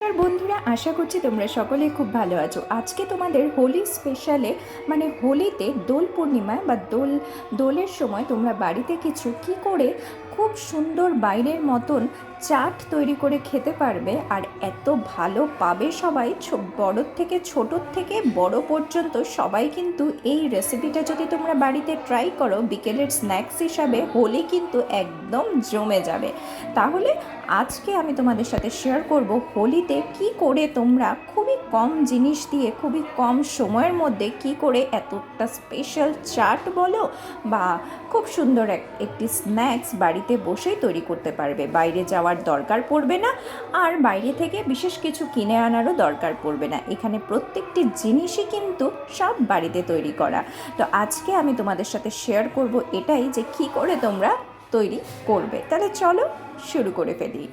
আর বন্ধুরা, আশা করছি তোমরা সকলে খুব ভালো আছো। আজকে তোমাদের হোলি স্পেশালে মানে হোলিতে দোল পূর্ণিমায় বা দোল, দোলের সময় তোমরা বাড়িতে কিছু কি করে খুব সুন্দর বাইরের মতন চাট তৈরি করে খেতে পারবে আর এত ভালো পাবে সবাই বড়োর থেকে ছোটোর থেকে বড় পর্যন্ত সবাই কিন্তু এই রেসিপিটা যদি তোমরা বাড়িতে ট্রাই করো, বিকেলের স্ন্যাক্স হিসাবে হোলি কিন্তু একদম জমে যাবে। তাহলে আজকে আমি তোমাদের সাথে শেয়ার করব হোলিতে কি করে তোমরা খুবই কম জিনিস দিয়ে, খুবই কম সময়ের মধ্যে কি করে এতটা স্পেশাল চাট বলো বা খুব সুন্দর এক, একটি স্ন্যাক্স বাড়িতে বসেই তৈরি করতে পারবে। বাইরে যাওয়ার দরকার পড়বে না আর বাইরে থেকে বিশেষ কিছু কিনে আনারও দরকার পড়বে না। এখানে প্রত্যেকটি জিনিসই কিন্তু সব বাড়িতে তৈরি করা। তো আজকে আমি তোমাদের সাথে শেয়ার করব এটাই যে কি করে তোমরা তৈরি করবে। তাহলে চলো শুরু করে ফেলি।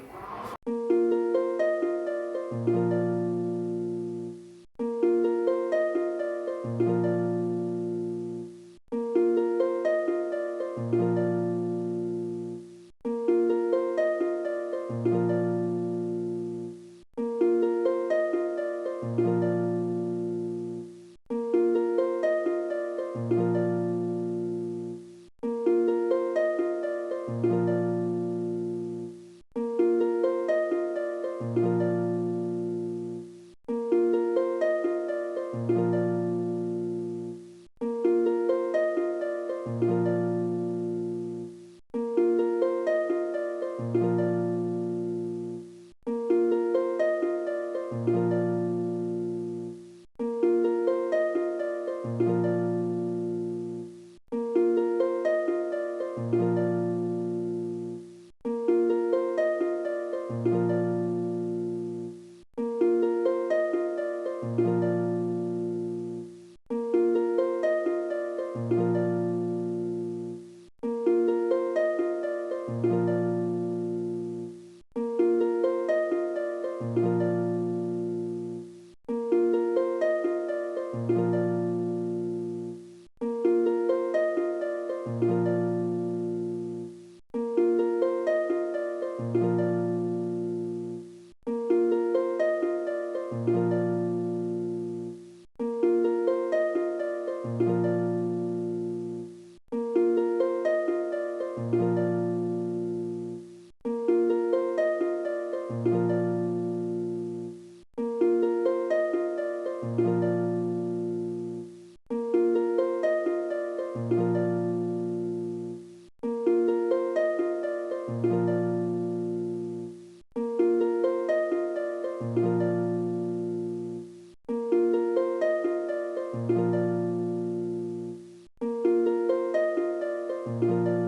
Música